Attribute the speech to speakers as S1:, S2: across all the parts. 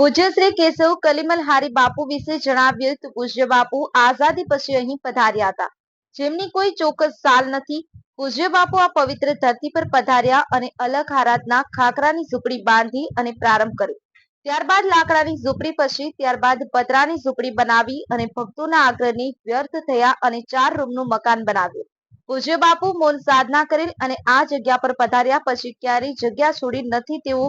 S1: પૂજ્ય શ્રી કેશવ કલિમલ હારી બાપુ વિશે જણાવ્યું પૂજ્ય બાપુ આઝાદી પછી અહીં પધાર્યા હતા. જેમની કોઈ ચોક્કસ સાલ નથી. પૂજ્ય બાપુ આ પવિત્ર ધરતી પર પધાર્યા અને અલગ આરાધના ખાખરાની ઝૂંપડી બાંધી અને પ્રારંભ કર્યો. ત્યારબાદ લાકડાની ઝૂંપડી પછી, ત્યારબાદ પતરાની ઝૂંપડી બનાવી અને ભક્તોના આગ્રહની વ્યર્થ થયા અને ચાર રૂમનું મકાન બનાવ્યું. પૂજ્ય બાપુ મૌન સાધના કરેલ અને આ જગ્યા પર પધાર્યા પછી ક્યારેય જગ્યા છોડી નથી તેઓ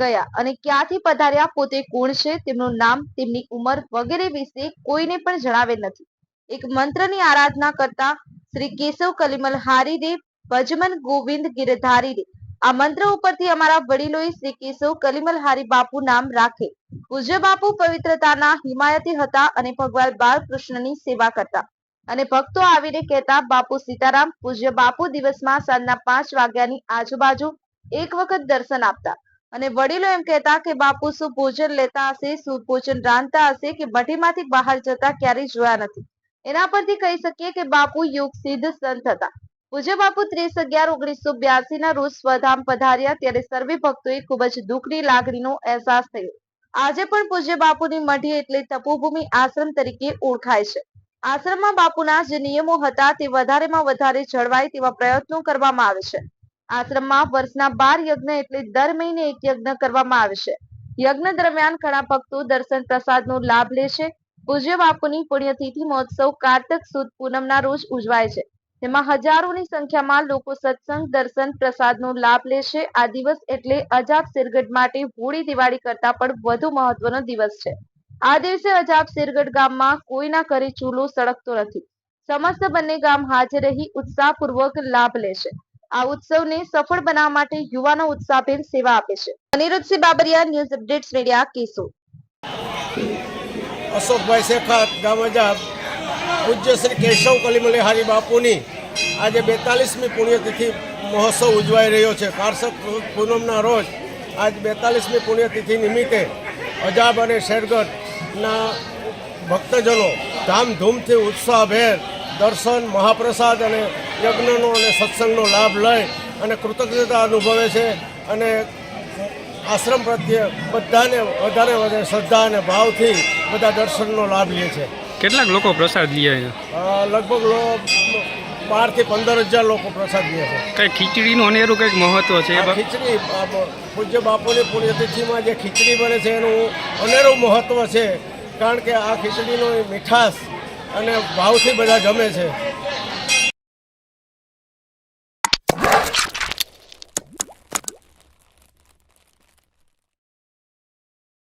S1: ગયા અને ક્યાંથી પધાર્યા પોતે કોણ છે, તેમનું નામ, તેમની ઉંમર વગેરે વિશે કોઈને પણ જણાવેલ નથી. એક મંત્રની આરાધના કરતા શ્રી કેશવ કલિમલ હારી રે ભજમન ગોવિંદ ગિરધારી રે આ મંત્ર ઉપરથી અમારા વડીલોએ શ્રી કેશવ કલિમલ હારી બાપુ નામ રાખે. પૂજ્ય બાપુ પવિત્રતાના હિમાયતી હતા અને ભગવાન બાળકૃષ્ણની સેવા કરતા. અને ભક્તો આવીને કહેતા, બાપુ સીતારામ, પૂજ્ય બાપુ દિવસમાં સાંજના પાંચ વાગ્યાની આજુબાજુ એક વખત દર્શન આપતા. અને વડીલો એમ કહેતા કે, બાપુ, શું ભોજન લેતા હશે? શું ભોજન રાંધતા હશે? કે ભઠ્ઠીમાંથી બહાર જતા ક્યારેય જોયા નથી? એના પરથી કહી શકીએ કે, બાપુ, યુગ સિદ્ધ સંત હતા. પૂજ્ય બાપુ ત્રીસ અગિયાર ઓગણીસો બ્યાસી ના રોજ સ્વધામ પધાર્યા. ત્યારે સર્વે ભક્તોએ ખૂબ જ દુઃખની લાગણીનો અહેસાસ થયો. આજે પણ પૂજ્ય બાપુની મઢી એટલે તપોભૂમિ આશ્રમ તરીકે ઓળખાય છે. આશ્રમમાં બાપુના જે નિયમો હતા તે વધારેમાં વધારે જળવાય તેવા પ્રયત્નો કરવામાં આવે છે. આશ્રમમાં વર્ષના બાર યજ્ઞ એટલે દર મહિને એક યજ્ઞ કરવામાં આવે યજ્ઞ દરમિયાન ઘણા ભક્તો દર્શન પ્રસાદનો લાભ લે પૂજ્ય બાપુની પુણ્યતિથિ મહોત્સવ કારતક સુદ પૂનમના રોજ ઉજવાય છે. તેમાં હજારોની સંખ્યામાં લોકો સત્સંગ, દર્શન, પ્રસાદનો લાભ લે આ દિવસ એટલે અજાબ સિરગઢ માટે હોળી દિવાળી કરતા પણ વધુ મહત્વનો દિવસ છે. આ દિવસે અજાબ સિરગઢ ગામમાં કોઈના ઘરે ચૂલો સળગતો નથી. સમસ્ત બંને ગામ હાજર રહી ઉત્સાહપૂર્વક લાભ લે છે. આ ઉત્સવને સફળ બનાવવા માટે યુવાનો ઉત્સાહભેર સેવા આપે છે. Aniruddhsinh Babariya, news updates media કેસો
S2: અશોકભાઈ શેખાત ગામજાબ પૂજ્ય શ્રી કેશવ કલીમલી હારી બાપુની આજે બેતાલીસમી પુણ્યતિથિ મહોત્સવ ઉજવાઈ રહ્યો છે. કારસક પૂનમના રોજ આજ બેતાલીસમી પુણ્યતિથિ નિમિત્તે અજાબ અને શેરગઢના ભક્તજનો ધામધૂમથી ઉત્સાહભેર દર્શન, મહાપ્રસાદ અને યજ્ઞનો અને સત્સંગનો લાભ લઈ અને કૃતજ્ઞતા અનુભવે છે અને આશ્રમ પ્રત્યે બધાને વધારે વધારે શ્રદ્ધા અને ભાવથી બધા દર્શનનો લાભ લે છે.
S3: કેટલાક લોકો પ્રસાદ લે છે?
S2: લગભગ બારથી પંદર હજાર લોકો પ્રસાદ લે છે.
S3: કઈ ખીચડીનું અનેરું કંઈક મહત્વ છે
S2: ખીચડી પૂજ્ય બાપુની પુણ્યતિથિમાં જે ખીચડી બને છે એનું અનેરું મહત્વ છે. કારણ કે આ ખીચડીનો મીઠાશ અને ભાવથી બધા જમે છે.